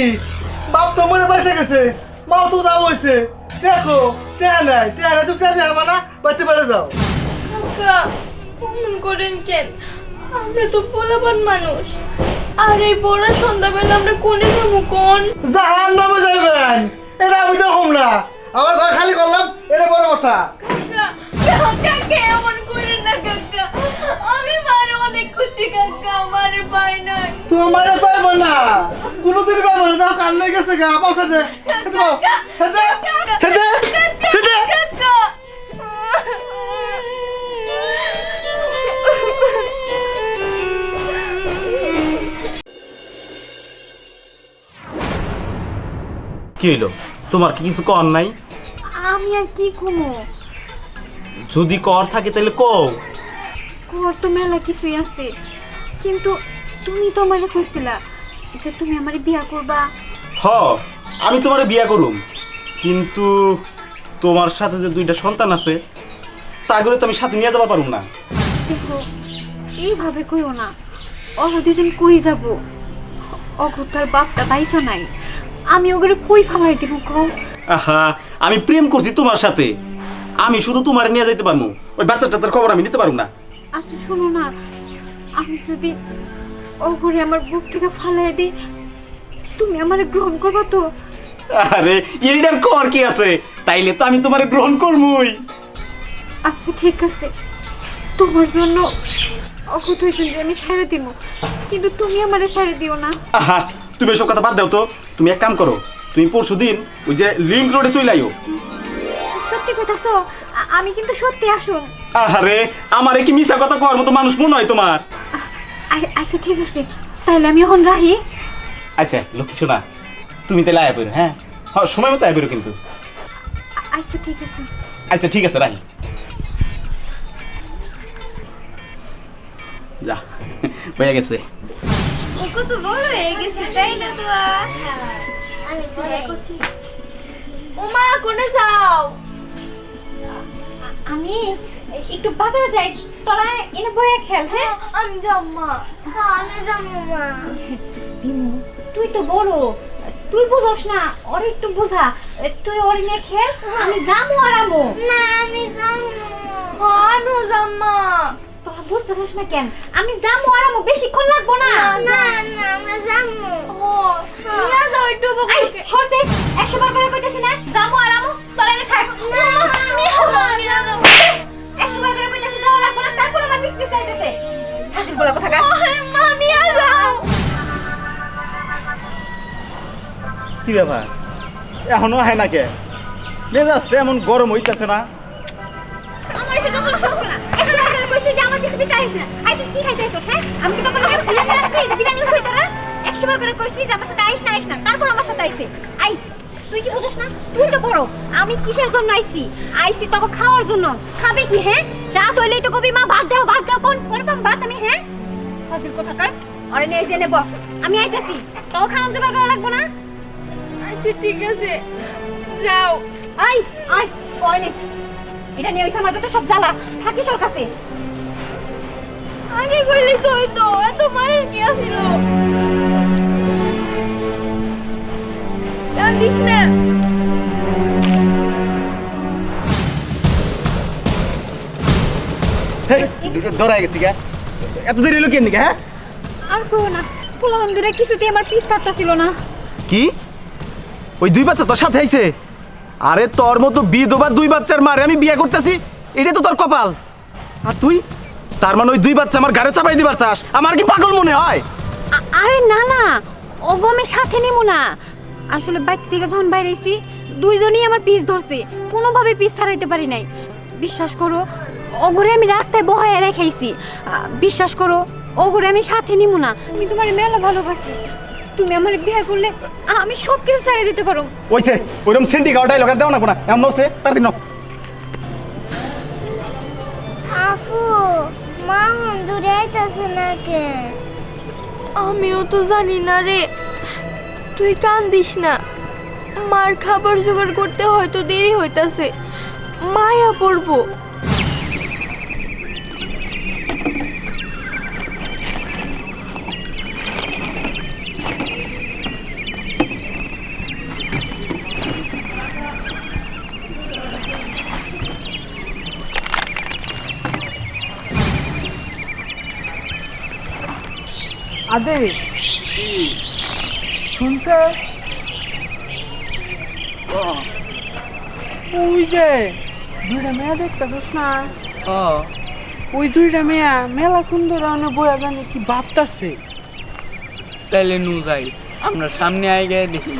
কি? বাপ তো মরে পয়সা গেছে। মাও তো দাও হয়েছে দেখো টেহা নাই টেহা নাই তুমি টেহা দিয়ে না? বাড়িতে বেড়ে যাও। কাকা অমন করেন কেন? আমরা তো পোলাপান মানুষ। আর এই বড় সন্ধ্যাবেলা আমরা কোনে যাব কোন? জাহান নামে যাইবেন। এটা আমি দেখুন না। আমার ঘর খালি করলাম এটা বড় কথা। কাকা কাকা এমন করেন না কাকা? কাকা আমারে তোমার পাইব না। কোনোদিন পাইব না গেছে গা দে কাকা কি হইল? তোমার কি কিছু কর নাই? আমি আর কি ঘুমো যদি কর থাকে তাহলে কও। ঘর তো মেলা কিছুই আছে। কিন্তু তুমি তো আমারে কইছিলা যে তুমি আমারে বিয়া করবা। হ আমি তোমারে বিয়া করুম। কিন্তু তোমার সাথে যে দুইটা সন্তান আছে তা করে তো আমি সাথে নিয়ে যাবার পারুম না। দেখো এইভাবে কইও না। অহ দুজন কই যাব? অঘ তার বাপটা পাইছো নাই। আমি ওগুলো কই ফালাই দিব কও? আহা আমি প্রেম করছি তোমার সাথে। আমি শুধু তোমারে নিয়ে যাইতে পারব ওই বাচ্চা টাচ্চার খবর আমি নিতে পারুম না। আচ্ছা শোনো না। আমি যদি অঘরে আমার বুক থেকে ফালাই দিই তুমি আমারে গ্রহণ করবা তো? আরে এইটার কর কি আছে? তাইলে তো আমি তোমারে গ্রহণ করবই আচ্ছা ঠিক আছে। তোমার জন্য অকুত হয়েছেন যে আমি ছেড়ে দিব। কিন্তু তুমি আমারে ছেড়ে দিও না। আহা তুমি এসব কথা বাদ দাও তো। তুমি এক কাম করো তুমি পরশু দিন ওই যে লিঙ্ক রোডে চলে আইও সত্যি কথাছো আ- আমি কিন্তু সত্যি আসুন আরে আমারে কি মিছা কথা কর মতো মানুষ মনে হয় তোমার? আচ্ছা ঠিক আছে। তাহলে আমি এখন রাহি। আচ্ছা লক্ষ্মী শোনা। তুমি তাহলে আয়া পেরো হ্যাঁ? হ্যাঁ সময় মতো আয়া পেরো কিন্তু। আচ্ছা ঠিক আছে। আচ্ছা ঠিক আছে রাহি। যা হয়ে গেছে। ও কত বড় হয়ে গেছে তাই না তো আমি করছি। ওমা কোনে যাও? আমি একটু বাজারে যাই তোরা এনে বয়ে খেল হ্যাঁ আমি জাম্মা আমি যাব মা বিমু তুই তো বড় তুই বুঝোস না ওর একটু বোঝা তুই ওর নিয়ে খেল আমি যাব আর আমো না আমি যাব আনো জাম্মা তোরা বুঝতেছিস না কেন আমি যাব আর আমো বেশিক্ষণ লাগবো না না না আমরা যাব ও না যাও একটু বকুকে সরছে একশো বার করে কইতেছি না যাব আর আমো তোরা থাক না আমি যাব আমি যাব কি ব্যাপার? এখনও হয় না কে মেজাজটা এমন গরম হইতেছে না। তুই কি না তুই তো আমি কিসের জন্য আইছি? আইছি খাওয়ার জন্য। কি হ্যাঁ? তো কবি, মা, ভাত ভাত কোন ভাত আমি হ্যাঁ? আইতাছি। তোকে খাওয়ার জোগাড় করা লাগবো না? আচ্ছা ঠিক আছে যাও। আই আই কয় নে এটা নিয়ে আমার যত সব জ্বালা থাকিস ওর কাছে। আগে কইলি তো হইতো এত মারের কি আছিল? কান্দিস না। হেই ডরাই গেছি গা। এত দেরি হলো কেন হ্যাঁ? আর কো না পোলাহন দূরে কিছুতেই আমার পিস ছিল না। কি? ওই দুই বাচ্চা তোর সাথে আইছে। আরে তোর মতো বিধবা দুই বাচ্চার মারে আমি বিয়ে করতেছি এটা তো তোর কপাল। আর তুই? তার মানে ওই দুই বাচ্চা আমার ঘরে চাপাই দিবার চাস। আমার কি পাগল মনে হয়? আরে না না। ওগমে সাথে নেব না। আসলে বাইক থেকে যখন বাইরেছি দুইজনই আমার পিস ধরছে। কোনোভাবে পিস ছাড়াইতে পারি নাই। বিশ্বাস করো, ওগরে আমি রাস্তায় বহায় রেখেছি বিশ্বাস করো, ওগরে আমি সাথে নিব না। আমি তোমার মেলা ভালোবাসি। তুমি আমার বিয়ে করলে আমি সব কিছু ছেড়ে দিতে পারো। ওইসে ওইরকম সেন্টি গাওয়াটাই লোকের দেও না কোনা। এমন নসে তার দিন আফু মা হন দূরে আইতাছে না কেন আমিও তো জানি না রে। তুই কান্দিস না। মার খাবার জোগাড় করতে হয়তো দেরি হইতাছে। মায়া পড়ব। শুনছে? ওই যে দুইটা মেয়ে দেখতেছিস না? ওই দুইটা মেয়া মেলা সুন্দর অনেক বয়া জানে কি ভাবতাছে। তাইলে নু যাই আমরা সামনে আই গিয়ে দেখি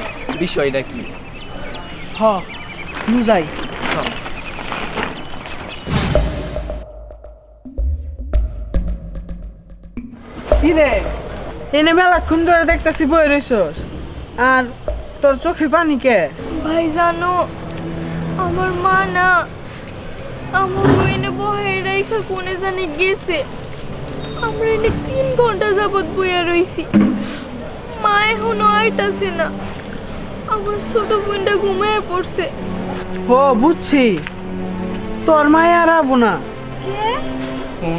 বিষয়টা কি। হ নু যাই। কি রে? এনে মেলাক্ষণ ধরে দেখতেছি বই রইছস। আর তোর চোখে পানি কে? ভাই জানো আমার মা না আমার বইনে বহে রেখা কোনে জানি গেছে। আমরা এনে তিন ঘণ্টা যাবত বইয়া রইছি। মা এখনও আইতাছে না। আমার ছোট বোনটা ঘুমায় পড়ছে। ও বুঝছি। তোর মায় আর আবো না। কে?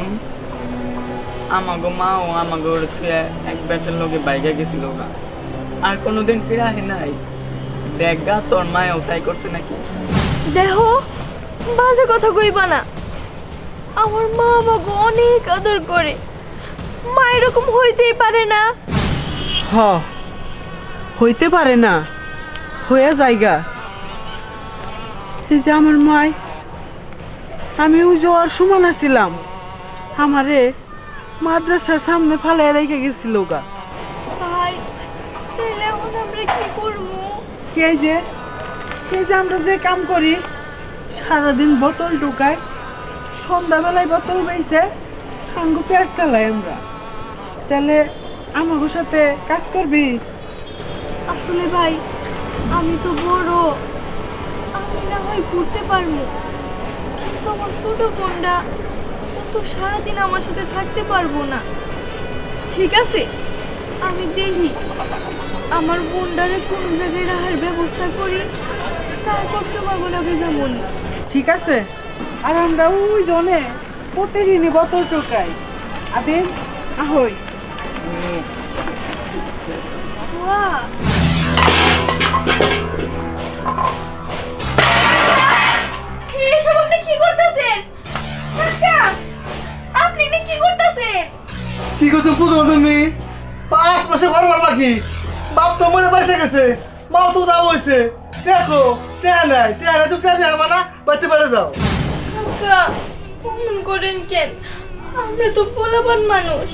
আমাগো মা ও আমাগো থুয়ে এক ব্যাটের লোকে বাইকে গেছিল গা। আর কোনোদিন ফিরে আহে নাই। দেখ গা তোর মায়ও তাই করছে নাকি? দেখো বাজে কথা কইবা না। আমার মা আমাকে অনেক আদর করে। মা এরকম হইতেই পারে না। হ হইতে পারে না। হয়ে জায়গা এই যে আমার মায় আমি ওই যাওয়ার সমান আছিলাম আমারে মাদ্রাসার সামনে ফালাই রেখে গেছিল গা। ভাই তাহলে এখন আমরা কি করব কে যে? কে যে আমরা যে কাম করি সারাদিন বোতল ঢুকাই সন্ধ্যাবেলায় বোতল বেইছে আঙ্গ পেট চালাই আমরা। তাহলে আমাকে সাথে কাজ করবি? আসলে ভাই আমি তো বড়। আমি না হয় ঘুরতে পারব কিন্তু আমার ছোট বোনটা তো সারাদিন আমার সাথে থাকতে পারব না। ঠিক আছে? আমি দেখি। আমার বোনডারে কোন জায়গায় রাহার ব্যবস্থা করি, তারপর তোমার বোনাকে যেমন ঠিক আছে? আর আমরা ওই জনে প্রতিদিনই বতর ঢুকাই আদিন আহই। বাকি বাপ তো মরে পয়সা গেছে। মা তো দাম হয়েছে দেখো টেহা নাই টেহা নাই তুমি টেহা দিয়ে না বাড়িতে বেড়ে যাও। করেন কেন? আমরা তো পোলাপান মানুষ।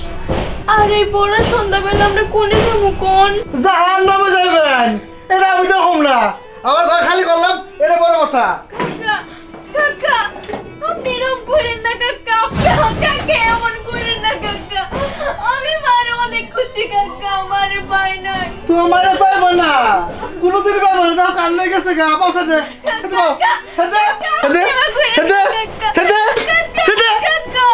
আর এই বড় সন্ধ্যাবেলা আমরা কোনে যাব কোন? জাহান নামে যাবেন এটা আমি দেখুন না। আমার ঘর খালি করলাম এটা বড় কথা। কাকা কাকা আপনি এরকম করেন না কাকা। আপনি কাকে এমন করেন না কাকা। আমি মারে কাকা আমারে পাই নাই তুমি আমার পাইব না কোনোদিন পাইব না দেখো কান্নে গেছে গা পয়সা দে খেতে পাও খেতে খেতে খেতে খেতে খেতে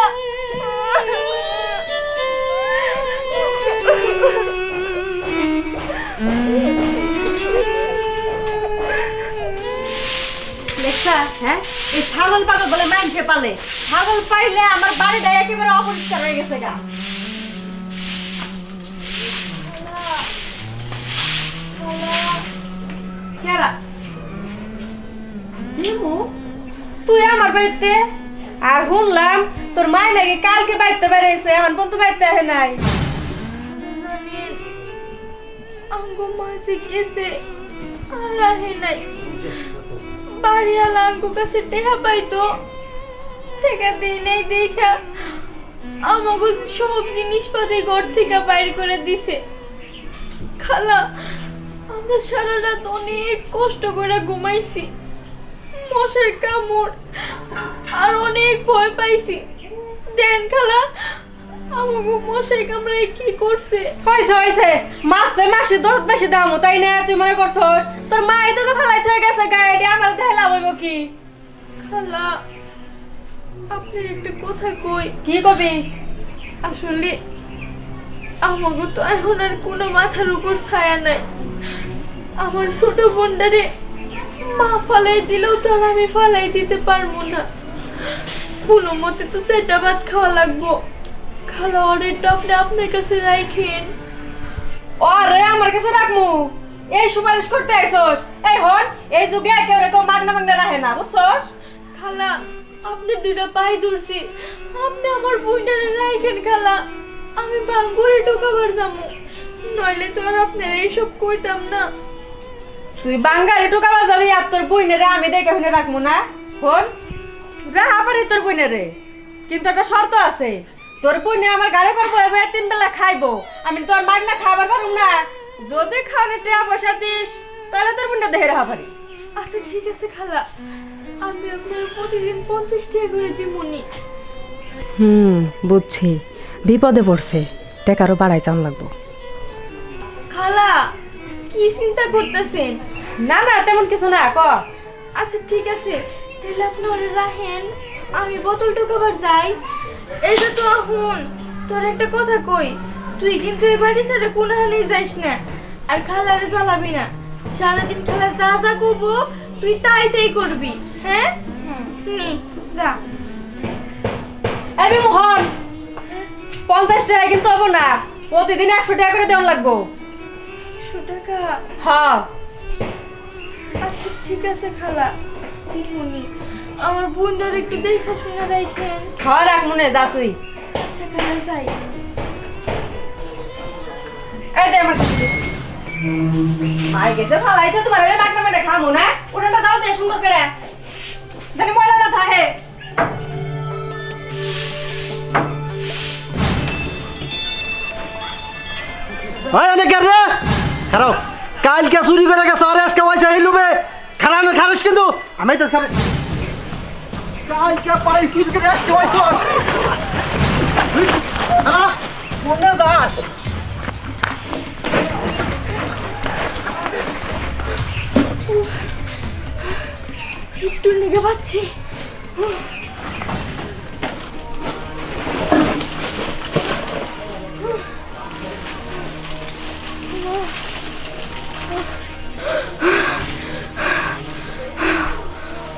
দেখছা হ্যাঁ এই ছাগল পাগল বলে মানছে পালে ছাগল পাইলে আমার বাড়িটা একেবারে অপরিষ্কার হয়ে গেছে গা তুই আমার বাড়িতে? আর শুনলাম, তোর মায় নাকি কালকে বাড়িতে বেড়েছে এখন পর্যন্ত বাড়িতে আহে নাই। আঙ্গু মাসি আঙ্গু কাছে টেহা পাইতো। টেকা দিই নাই দেখা। আমাকে সব জিনিসপাতি ঘর থেকে বাইর করে দিছে। খালা আমরা সারা রাত অনেক কষ্ট করে ঘুমাইছি। মশার কামড় আর অনেক ভয় পাইছি। দেন খালা আমাকে মশাই কামড়ায় কি করছে? হয়েছে হয়েছে। মাসে মাসে দরদ বেশি দাম তাই না? তুই মনে করছস? তোর মাই তোকে ফেলাই থেকে গেছে গায়ে আমার দেখাইলা হইব কি? খালা আপনার একটা কথা কই। কি কবি? আসলে আমাকে তো এখন আর কোনো মাথার উপর ছায়া নাই। আমার ছোট বোনটারে মা ফালাই দিলেও তো আর আমি ফালাই দিতে পারব না। কোনো মতে তো চারটা ভাত খাওয়া লাগবো। খালা অর্ডারটা আপনি আপনার কাছে রাখেন আরে আমার কাছে রাখমু। এই সুপারিশ করতে আইছস এই হন এই যুগে কেউ কেউ মাগনা মাগনা রাখে না বুঝছস? খালা আপনি দুইটা পাই ধরছি। আপনি আমার বোনটারে রাখেন খালা। আমি বাঙ্গুরে ঢোকাবার যাব নইলে তো আর আপনারা এইসব কইতাম না। তুই বাঙ্গারে টোকাবা যাবি আর তোর বইনে রে আমি দেখে শুনে রাখব না? হন রাহা পারে তোর বইনে রে। কিন্তু একটা শর্ত আছে। তোর বইনে আমার গাড়ি পারব এবার তিন বেলা খাইবো। আমি তোর মাগনা খাবার পারুম না। যদি খাওয়ানোর টাকা পয়সা দিস তাহলে তোর বোনটা দেখে রাখা পারি। আচ্ছা ঠিক আছে খালা। আমি আপনার প্রতিদিন পঞ্চাশ টাকা করে দিমুনি। হুম বুঝছি। বিপদে পড়ছে। টেকারও বাড়াই চান লাগবো। খালা কি চিন্তা করতেছেন? না না তেমন কিছু না ক। আচ্ছা ঠিক আছে। তাহলে আপনি ওরে রাখেন আমি বোতল ঢোকাবার যাই। এই যে তো আহুন তোর একটা কথা কই তুই কিন্তু এই বাড়ি ছেড়ে কোনখানেই যাইস না আর খালারে জ্বালাবি না। সারাদিন খেলা যা যা করব তুই তাই তাই করবি হ্যাঁ? নি যা। এবি মোহন পঞ্চাশ টাকা কিন্তু হব না প্রতিদিন একশো টাকা করে দেওয়া লাগবো। একশো টাকা? হ্যাঁ। ঠিক আছে খালা। দিমুনি। আমার বোনটার একটু দেখা শুনে রাখেন। হ্যাঁ রাখ মনে যা তুই। আচ্ছা খালা যাই। এই দে আমার কাছে। মাই গেছে ফালাই তো তোমার মাগনা খামো না? ওটা যাও দে সুন্দর করে। জানি ময়লা না থাকে। হয় অনেক কালকে চুরি করে গেছে আরে আজকে পয়সা এই লুবে খারাপ না খারিস কিন্তু আমি তো খারে কালকে পাই করে আজকে পয়সা খারা মনে দাস। একটু লেগে পাচ্ছি।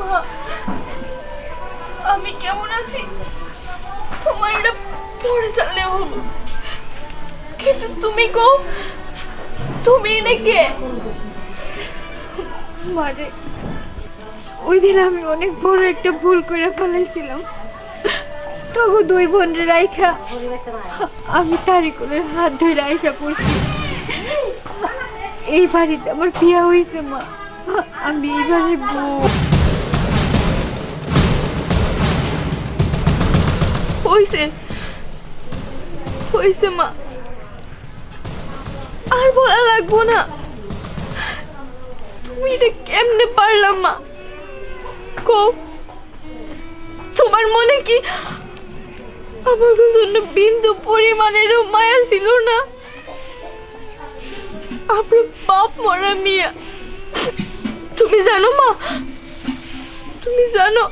মা, আমি কেমন আছি? তোমার এটা পরে জানলে হব কিন্তু তুমি কো তুমি এনে মাঝে ওই দিন আমি অনেক বড় একটা ভুল করে ফেলেছিলাম তবু দুই বোন রাইখা, আমি তারিকুলের হাত ধরে আইসা পড়ছি। এই বাড়িতে আমার বিয়া হয়েছে মা, আমি এই বাড়ির বউ। হইছে। হইছে মা। আর বলা লাগবো না। তুমি এটা কেমনে পারলাম মা? তোমার মনে কি আমাকে জন্য বিন্দু পরিমাণেরও মায়া ছিল না? আমরা বাপ মরা মিয়া। তুমি জানো মা? তুমি জানো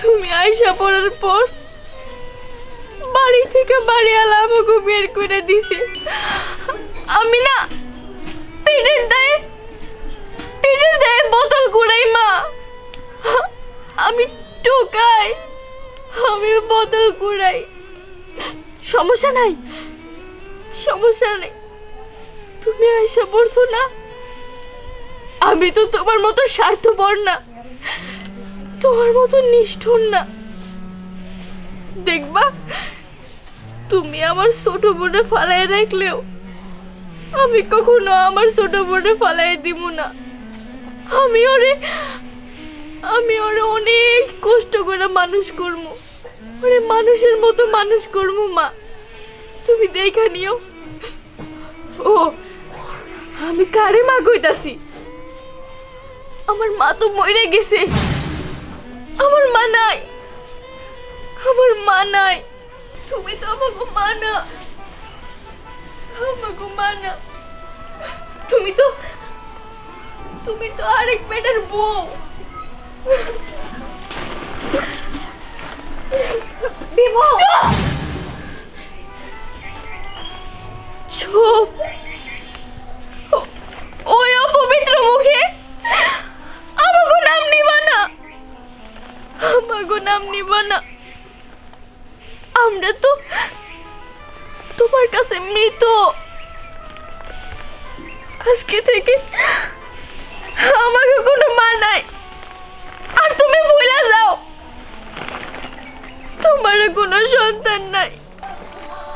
তুমি আয়সা পড়ার পর বাড়ি থেকে বাড়িওয়ালা আমাকে বের করে দিছে। আমি না পেটের দায়ে পেটের দায়ে বোতল কুড়াই মা। আমি টোকাই, আমি বোতল কুড়াই। সমস্যা নাই, সমস্যা নেই। তুমি আয়সা পড়ছো না, আমি তো তোমার মতো স্বার্থপর না। তোমার মতো নিষ্ঠুর না। দেখবা, তুমি আমার ছোট বোনে ফালাই রাখলেও আমি কখনো আমার ছোট বোনে ফালাই দিব না। আমি ওরে আমি ওরে অনেক কষ্ট করে মানুষ করব। ওরে মানুষের মতো মানুষ করব, মা। তুমি দেখা নিও। ও, আমি কারে মা কইতাছি? আমার মা তো মরে গেছে। আমার মা নাই। আমার মা নাই। তুমি তো আমাকে মা না। আমাকে মা না। তুমি তো তুমি তো আরেক মেয়েটার বউ। বিমল! চুপ!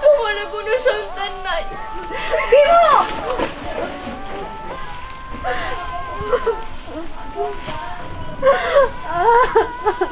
Wala po na siyang tanay. Biro! Ah!